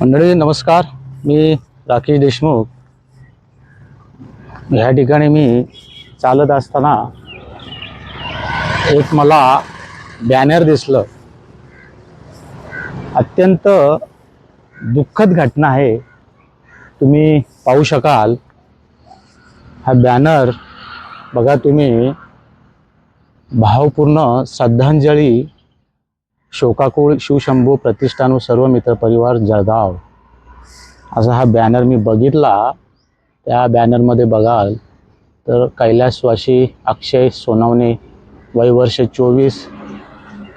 मंडळी नमस्कार. मी राकेश देशमुख. ह्या ठिकाणी मी चालत असताना एक मला बॅनर दिसलं. अत्यंत दुःखद घटना आहे. तुम्ही पाहू शकाल. हा बॅनर बघा तुम्ही. भावपूर्ण श्रद्धांजली शोकाकुळ शिवशंभू प्रतिष्ठान व सर्व मित्रपरिवार जळगाव. असा हा बॅनर मी बघितला. त्या बॅनरमध्ये बघाल तर कैलासवाशी अक्षय सोनवणे वय वर्ष चोवीस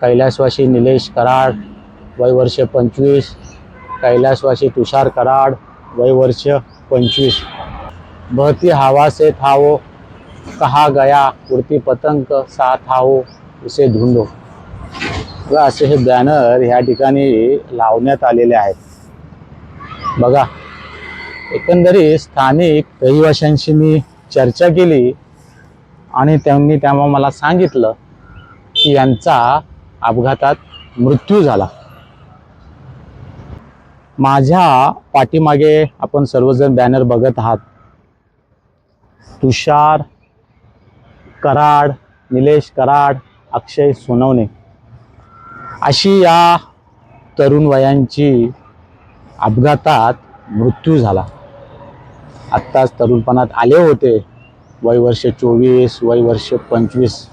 कैलासवाशी निलेश कराड वय वर्ष पंचवीस कैलासवासी तुषार कराड वय वर्ष पंचवीस. बहती हवा से थावो कहा गया उडती पतंग सा था उसे ढूंढो. व असे हे बॅनर ह्या ठिकाणी लावण्यात आलेले आहेत. बघा एकंदरीत स्थानिक रहिवाशांशी मी चर्चा केली आणि त्यांनी तेव्हा मला सांगितलं की यांचा अपघातात मृत्यू झाला. माझ्या पाठीमागे आपण सर्वजण बॅनर बघत आहात. तुषार कराड निलेश कराड अक्षय सोनवणे. अशी या तरुण वयांची अपघातात मृत्यू झाला. आत्ताच तरुणपणात आले होते. वय वर्ष चोवीस वय वर्ष पंचवीस.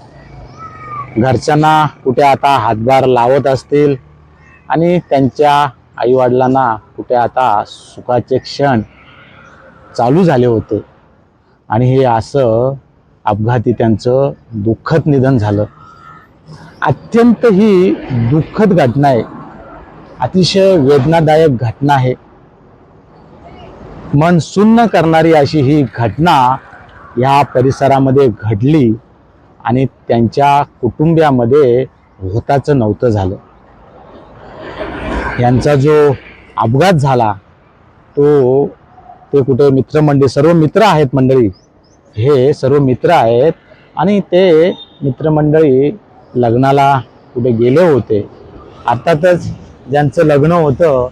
घरच्यांना कुठे आता हातभार लावत असतील आणि त्यांच्या आईवडिलांना कुठे आता सुखाचे क्षण चालू झाले होते. आणि हे असं अपघाती त्यांचं दुःखद निधन झालं. अत्यंत ही दुःखद घटना आहे. अतिशय वेदनादायक घटना आहे. मन सुन्न करणारी अशी ही घटना या परिसरामध्ये घडली आणि त्यांच्या कुटुंबियामध्ये होताचं नव्हतं झालं. यांचा जो अपघात झाला तो ते कुठे मित्रमंडळी सर्व मित्र आहेत मंडळी हे सर्व मित्र आहेत आणि ते मित्रमंडळी लग्नाला कुठे गेले होते. अर्थातच ज्यांचं लग्न होतं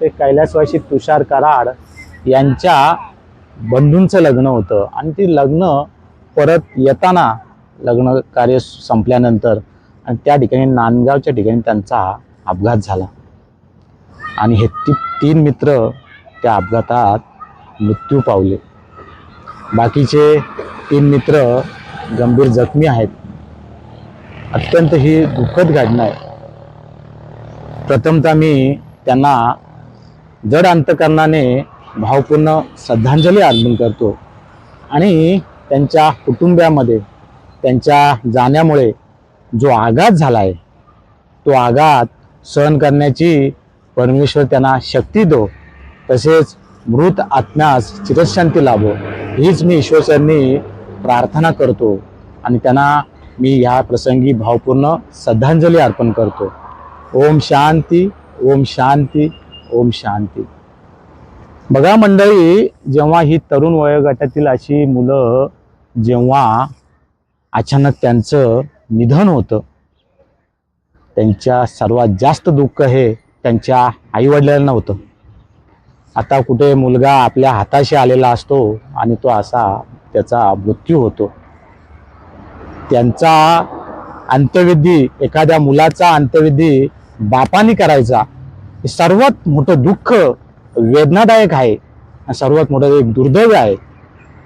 ते कैलासवासी तुषार कराड यांच्या बंधूंचं लग्न होतं. आणि ती लग्न परत येताना लग्न कार्य संपल्यानंतर आणि त्या ठिकाणी नांदगावच्या ठिकाणी त्यांचा अपघात झाला. आणि हे ती तीन मित्र त्या अपघातात मृत्यू पावले. बाकीचे तीन मित्र गंभीर जखमी आहेत. अत्यंत ही दुःखद घटना आहे. प्रथमतः मी त्यांना जड अंतकरणाने भावपूर्ण श्रद्धांजली अर्पण करतो आणि त्यांच्या कुटुंबियामध्ये त्यांच्या जाण्यामुळे जो आघात झाला आहे तो आघात सहन करण्याची परमेश्वर त्यांना शक्ती दो तसेच मृत आत्म्यास चिरशांती लाभो हीच मी ईश्वरचरणी प्रार्थना करतो आणि त्यांना मी ह्या प्रसंगी भावपूर्ण श्रद्धांजली अर्पण करतो. ओम शांती ओम शांती ओम शांती. बघा मंडळी जेव्हा ही तरुण वयोगटातील अशी मुलं जेव्हा अचानक त्यांचं निधन होतं त्यांच्या सर्वात जास्त दुःख हे त्यांच्या आईवडिलांना होतं. आता कुठे मुलगा आपल्या हाताशी आलेला असतो आणि तो असा त्याचा मृत्यू होतो. त्यांचा अंत्यविधी एखाद्या मुलाचा अंत्यविधी बापानी करायचा हे सर्वात मोठं दुःख वेदनादायक आहे. आणि सर्वात मोठं एक दुर्दैव आहे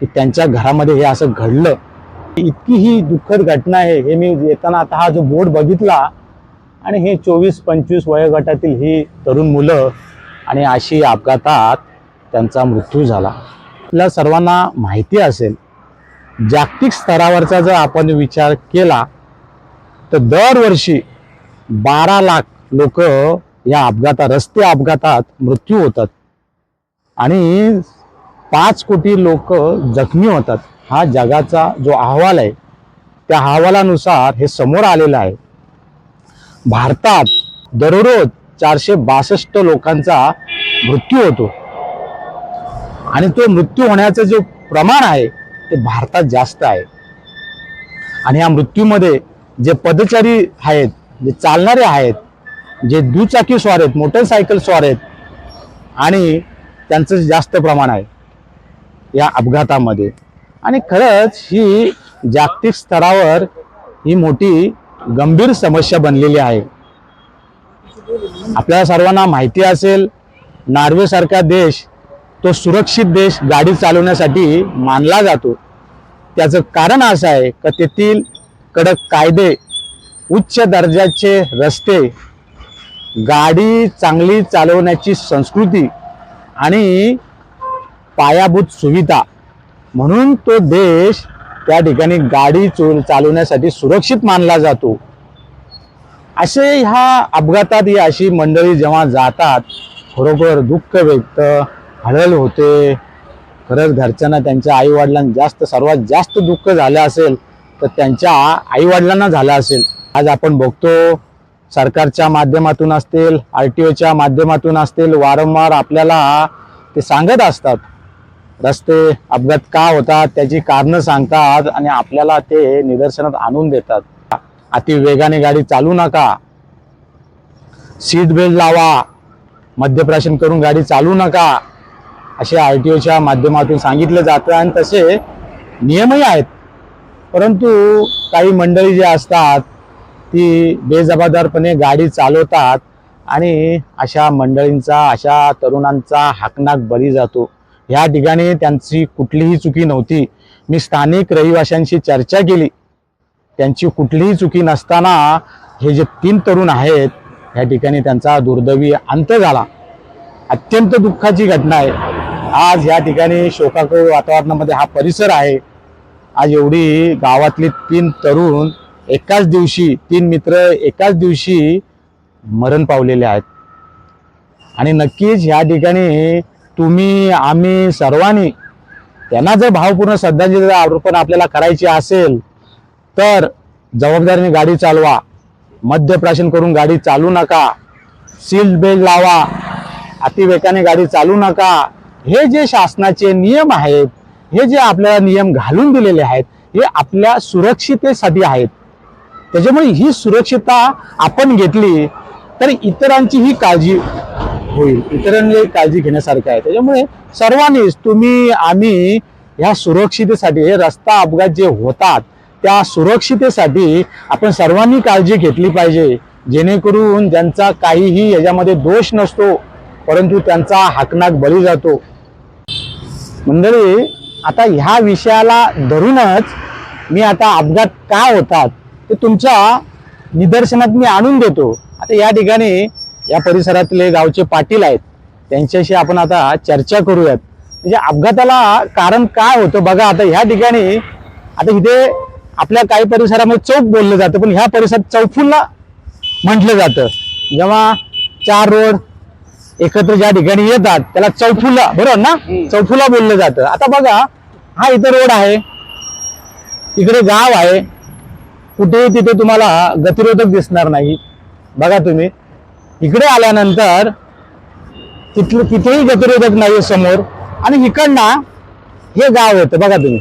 की त्यांच्या घरामध्ये हे असं घडलं. इतकी ही दुःखद घटना आहे हे मी येताना आता हा जो बोर्ड बघितला आणि हे चोवीस पंचवीस वयोगटातील ही तरुण मुलं आणि अशी अपघातात त्यांचा मृत्यू झाला. आपल्या सर्वांना माहिती असेल जागतिक स्तरावरचा जर आपण विचार केला तर दरवर्षी बारा लाख लोक या अपघातात रस्ते अपघातात मृत्यू होतात. आणि पाच कोटी लोक जखमी होतात. हा जगाचा जो अहवाल आहे त्या अहवालानुसार हे समोर आलेलं आहे. भारतात दररोज चारशे बासष्ट लोकांचा मृत्यू होतो. आणि तो मृत्यू होण्याचं जो प्रमाण आहे ते भारतात जास्त आहे. आणि या मृत्यूमध्ये जे पदचारी आहेत जे चालणारे आहेत जे दुचाकी स्वार आहेत मोटरसायकल स्वार आहेत आणि त्यांचं जास्त प्रमाण आहे या अपघातामध्ये. आणि खरंच ही जागतिक स्तरावर ही मोठी गंभीर समस्या बनलेली आहे. आपल्याला सर्वांना माहिती असेल नॉर्वेसारखा देश तो सुरक्षित देश गाडी चालवण्यासाठी मानला जातो. त्याचं कारण असं आहे का तेथील कडक कायदे उच्च दर्जाचे रस्ते गाडी चांगली चालवण्याची संस्कृती आणि पायाभूत सुविधा. म्हणून तो देश त्या ठिकाणी गाडी चो चालवण्यासाठी सुरक्षित मानला जातो. असे ह्या अपघातात ही अशी मंडळी जेव्हा जातात खरोखर दुःख व्यक्त हळहळ होते. खरंच घरच्यांना त्यांच्या आईवडिलांना जास्त सर्वात जास्त दुःख झालं असेल तर त्यांच्या आईवडिलांना झालं असेल. आज आपण बघतो सरकारच्या माध्यमातून असतील आर टी ओच्या माध्यमातून असतील वारंवार आपल्याला ते सांगत असतात. रस्ते अपघात का होतात त्याची कारणं सांगतात आणि आपल्याला ते निदर्शनात आणून देतात. अति वेगाने गाडी चालू नका. सीट बेल्ट लावा. मद्यप्राशन करून गाडी चालू नका. असे आर टी ओच्या माध्यमातून सांगितलं जातं आणि तसे नियमही आहेत. परंतु काही मंडळी जे असतात ती बेजबाबदारपणे गाडी चालवतात आणि अशा मंडळींचा अशा तरुणांचा हाकनाक बळी जातो. ह्या ठिकाणी त्यांची कुठलीही चुकी नव्हती. मी स्थानिक रहिवाशांशी चर्चा केली. त्यांची कुठलीही चुकी नसताना हे जे तीन तरुण आहेत ह्या ठिकाणी त्यांचा दुर्दैवी अंत झाला. अत्यंत दुःखाची घटना आहे. आज या ठिकाणी शोकाकुळ वातावरणामध्ये हा परिसर आहे. आज एवढी गावातली तीन तरुण एकाच दिवशी तीन मित्र एकाच दिवशी मरण पावलेले आहेत. आणि नक्कीच ह्या ठिकाणी तुम्ही आम्ही सर्वांनी त्यांना जर भावपूर्ण श्रद्धांजली अर्पण आपल्याला करायची असेल तर जबाबदारीने गाडी चालवा. मद्यप्राशन करून गाडी चालू नका. सीट बेल्ट लावा. अतिवेगाने गाडी चालू नका. हे जे शासनाचे नियम आहेत हे जे आपल्याला नियम घालून दिलेले आहेत हे आपल्या सुरक्षितेसाठी आहेत. त्याच्यामुळे ही सुरक्षितता आपण घेतली तर इतरांची ही काळजी होईल. इतरांनी काळजी घेण्यासारखं आहे. त्याच्यामुळे सर्वांनीच तुम्ही आम्ही ह्या सुरक्षितेसाठी हे रस्ता अपघात जे होतात त्या सुरक्षितेसाठी आपण सर्वांनी काळजी घेतली पाहिजे. जेणेकरून ज्यांचा काहीही याच्यामध्ये दोष नसतो परंतु त्यांचा हाकनाक बळी जातो. मंडळी आता ह्या विषयाला धरूनच मी आता अपघात का होतात ते तुमच्या निदर्शनात मी आणून देतो. आता या ठिकाणी या परिसरातले गावचे पाटील आहेत. त्यांच्याशी आपण आता चर्चा करूयात. म्हणजे अपघाताला कारण काय होतं बघा आता ह्या ठिकाणी आता इथे आपल्या काही परिसरामध्ये चौक बोललं जातं पण ह्या परिसरात चौफुलला म्हटलं जातं. जेव्हा चार रोड एकत्र ज्या ठिकाणी येतात त्याला चौफुला बरोबर ना? चौफुला बोललं जातं. आता बघा हा इथं रोड आहे. इकडे गाव आहे. कुठेही तिथे तुम्हाला गतिरोधक दिसणार नाही. बघा तुम्ही. इकडे आल्यानंतर तिथलं तिथेही गतिरोधक नाही समोर. आणि इकडनं हे गाव येतं. बघा तुम्ही.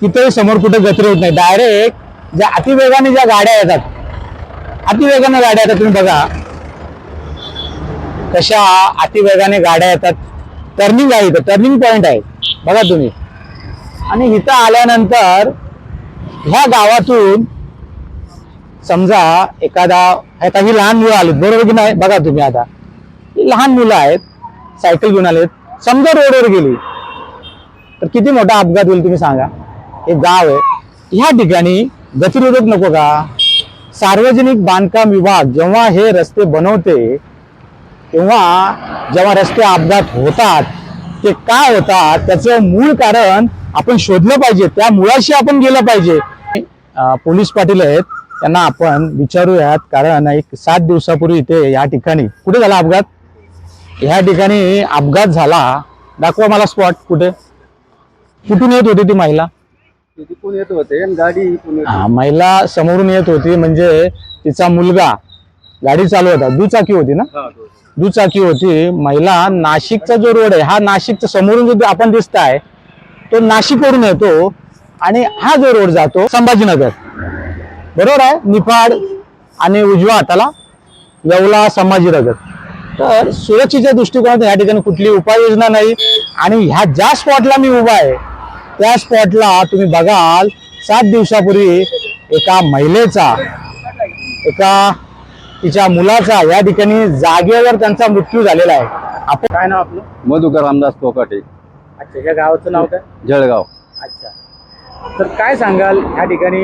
तिथेही समोर कुठे गतिरोधक नाही. डायरेक्ट ज्या अतिवेगाने ज्या गाड्या येतात अतिवेगाने गाड्या येतात तुम्ही बघा. कशा अतिवेगाने गाड्या येतात. टर्निंग आहे इथं. टर्निंग पॉईंट आहे. बघा तुम्ही. आणि इथं आल्यानंतर ह्या गावातून समजा एखादा आता ही लहान मुलं आलीत. बरोबर की नाही? बघा तुम्ही आता. ही लहान मुलं आहेत. सायकल घेऊन आलेत. समजा रोडवर गेली. तर किती मोठा अपघात होईल तुम्ही सांगा. हे गाव आहे. ह्या ठिकाणी गतिरोधक नको का? सार्वजनिक बांधकाम विभाग जेव्हा हे रस्ते बनवते तेव्हा जेव्हा रस्ते अपघात होतात ते काय होतात त्याचं मूळ कारण आपण शोधलं पाहिजे. त्या मुळाशी आपण गेलं पाहिजे. पोलीस पाटील आहेत. त्यांना आपण विचारूयात. कारण एक सात दिवसापूर्वी इथे या ठिकाणी कुठे झाला अपघात? ह्या ठिकाणी अपघात झाला. दाखवा मला स्पॉट कुठे? कुठून येत होती ती महिला? येत होते गाडी हा, महिला समोरून येत होती. म्हणजे तिचा मुलगा गाडी चालू होता. दुचाकी होती ना. दुचाकी होती. महिला नाशिकचा जो रोड आहे हा नाशिकचा समोरून जो आपण दिसताय तो नाशिकवरून येतो आणि हा जो रोड जातो संभाजीनगर. बरोबर आहे? निफाड आणि उजव्या हाताला येवला संभाजीनगर. तर सुरक्षेच्या दृष्टिकोनातून या ठिकाणी कुठली उपाययोजना नाही. आणि ह्या ज्या स्पॉटला मी उभा आहे त्या स्पॉटला तुम्ही बघाल सात दिवसापूर्वी एका महिलेचा एका तिच्या मुलाचा या ठिकाणी जागेवर त्यांचा मृत्यू झालेला आहे. आपण काय नाव आपलं? मधुकर रामदास कोकाटे. अच्छा या गावाचं नाव काय? जळगाव. अच्छा. तर काय सांगाल ह्या ठिकाणी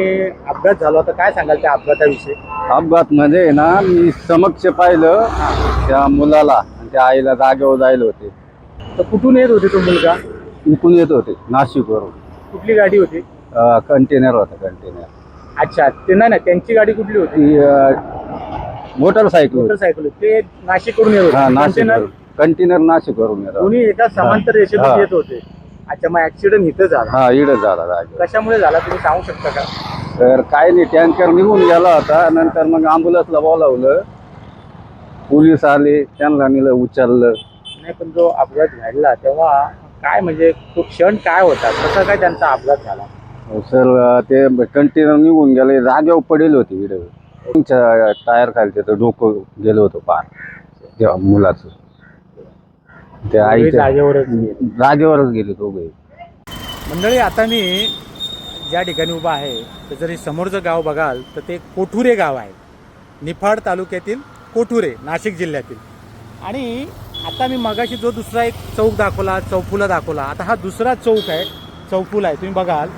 अपघात झाला होता काय सांगाल त्या अपघाताविषयी? अपघात मध्ये ना मी समक्ष पाहिलं त्या मुलाला आणि त्या आईला जागेवर जायला होते. तर कुठून येत होते तो मुलगा? इकडून येत होते नाशिकवरून. कुठली गाडी होती? कंटेनर होता कंटेनर अच्छा ते नाही ना त्यांची गाडी कुठली होती? ती मोटरसायकल. मोटरसायकल. होती ते नाशिकवरून येत हा होते नाशिक कंटेनर कंटेनर नाशिकवरून येत होता. दोन्ही एका समांतर रेषेतून हा. येत होते. अच्छा मग ऍक्सिडेंट इथं झाला. हा इडच झाला कशामुळे झाला तुम्ही सांगू शकता का? तर काय नाही टँकर निघून गेला होता. नंतर मग अँब्युलन्सला बोलावलं. पोलीस आले त्यांना नेलं उचललं. नाही पण जो अपघात घडला तेव्हा काय म्हणजे तो क्षण काय होता? कसा काय त्यांचा अपघात झाला? सर ते कंटेनर निघून गेले. जागेवर पडेल होती तुमच्या टायर खाली त्याचं डोकं गेलं होतं पार. त्या मुलाचं. दोघे आईच्या जागेवरच गेले. जागेवरच गेले दोघे मंडळी आता मी ज्या ठिकाणी उभा आहे तर जरी समोरचं गाव बघाल तर ते कोठुरे गाव आहे. निफाड तालुक्यातील कोठुरे नाशिक जिल्ह्यातील. आणि आता मी मगाशी जो दुसरा एक चौक दाखवला चौफुला दाखवला आता हा दुसरा चौक आहे चौफुला आहे तुम्ही बघाल.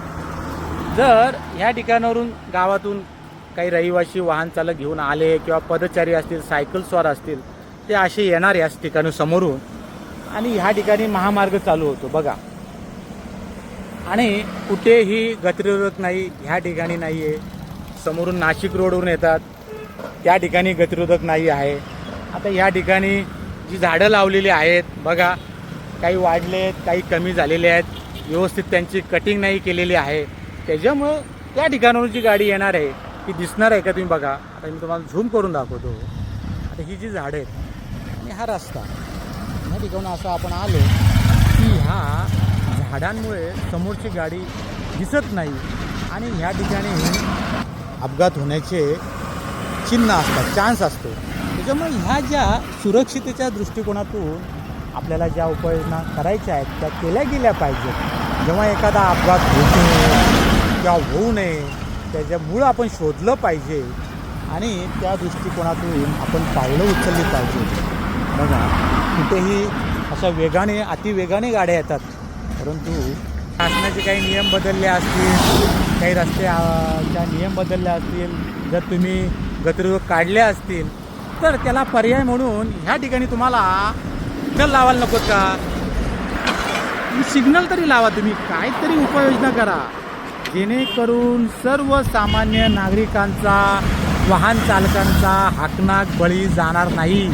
जर ह्या ठिकाणावरून गावातून काही रहिवासी वाहन चालक घेऊन आले किंवा पदचारी असतील सायकल स्वार असतील ते असे येणार याच ठिकाणी समोरून. आणि ह्या ठिकाणी महामार्ग चालू होतो बघा. आणि कुठेही गतिरोधक नाही ह्या ठिकाणी नाही आहे समोरून नाशिक रोडवरून येतात. त्या ठिकाणी गतिरोधक नाही आहे. आता ह्या ठिकाणी जी झाडं लावलेली आहेत बघा काही वाढले आहेत काही कमी झालेले आहेत. व्यवस्थित त्यांची कटिंग नाही केलेली आहे. त्याच्यामुळं त्या ठिकाणावरून जी गाडी येणार आहे ही दिसणार आहे का तुम्ही बघा. आता मी तुम्हाला झूम करून दाखवतो. आता ही जी झाडं आहेत आणि हा रस्ता. ह्या ठिकाणून असं आपण आलो की ह्या झाडांमुळे समोरची गाडी दिसत नाही. आणि ह्या ठिकाणी अपघात होण्याचे चिन्ह असतात चान्स असतो. त्याच्यामुळे ह्या ज्या सुरक्षितेच्या दृष्टिकोनातून आपल्याला ज्या उपाययोजना करायच्या आहेत त्या केल्या गेल्या पाहिजेत. जेव्हा एखादा अपघात होतो किंवा होऊ नये त्याच्यामुळं आपण शोधलं पाहिजे. आणि त्या दृष्टिकोनातून आपण पावलं उचलली पाहिजे. बघा कुठेही अशा वेगाने अतिवेगाने गाड्या येतात. परंतु शासनाचे काही नियम बदलले असतील काही रस्त्याच्या नियम बदलले असतील जर तुम्ही गतिरोधक काढले असतील तर त्याला पर्याय म्हणून ह्या ठिकाणी तुम्हाला सिग्नल लावायला नकोत का? सिग्नल तरी लावा तुम्ही काहीतरी उपाययोजना करा. जेणेकरून सर्वसामान्य नागरिकांचा वाहन चालकांचा हाकनाक बळी जाणार नाही.